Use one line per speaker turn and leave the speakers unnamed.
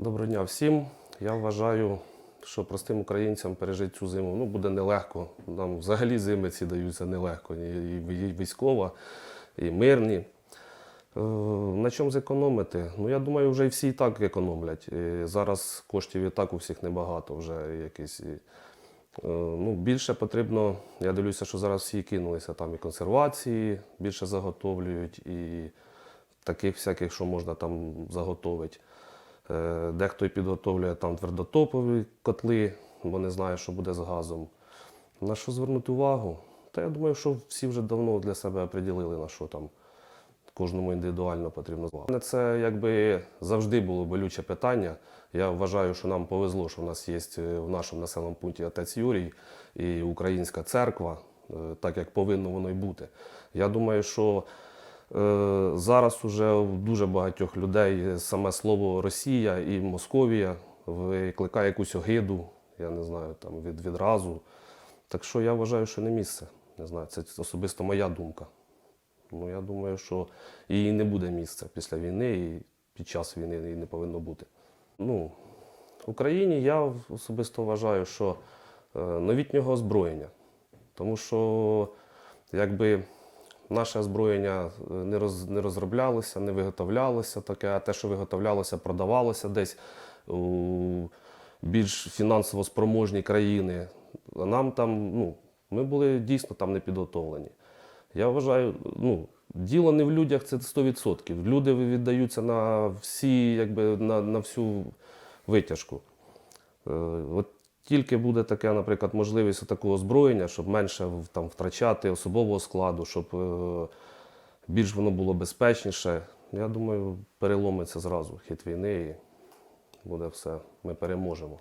Доброго дня всім. Я вважаю, що простим українцям пережити цю зиму ну, буде нелегко. Нам взагалі зими ці даються нелегко. І військова, і мирні. Е, На чому зекономити? Ну, я думаю, вже і всі і так економлять. І зараз коштів і так у всіх небагато вже якісь. Е, Ну, більше потрібно, я дивлюся, що зараз всі кинулися там і консервації більше заготовлюють, і таких всяких, що можна там заготовити. Е, Дехто і підготовлює там твердотопові котли, бо не знає, що буде з газом. На що звернути увагу? Та я думаю, що всі вже давно для себе оприділили, на що там кожному індивідуально потрібно звати. Це якби завжди було болюче питання. Я вважаю, що нам повезло, що в нас є е, в нашому населеному пункті отець Юрій і українська церква, е, так як повинно воно й бути. Я думаю, що зараз уже у дуже багатьох людей саме слово Росія і Московія викликає якусь огиду, я не знаю, там від відразу. Так що я вважаю, що не місце. Не знаю, це особисто моя думка. Ну, я думаю, що її не буде місця після війни і під час війни її не повинно бути. Ну, в Україні я особисто вважаю, що е, новітнього озброєння. Тому що якби наше озброєння е, не, роз, не розроблялося, не виготовлялося таке, а те, що виготовлялося, продавалося десь у більш фінансово спроможні країни. А нам там, ну, ми були дійсно там не підготовлені. Я вважаю, ну, діло не в людях, це 100%. Люди віддаються на всі, якби на, на всю витяжку. Е, от тільки буде таке, наприклад, можливість такого озброєння, щоб менше там, втрачати особового складу, щоб е, більш воно було безпечніше. Я думаю, переломиться зразу хід війни і буде все. Ми переможемо.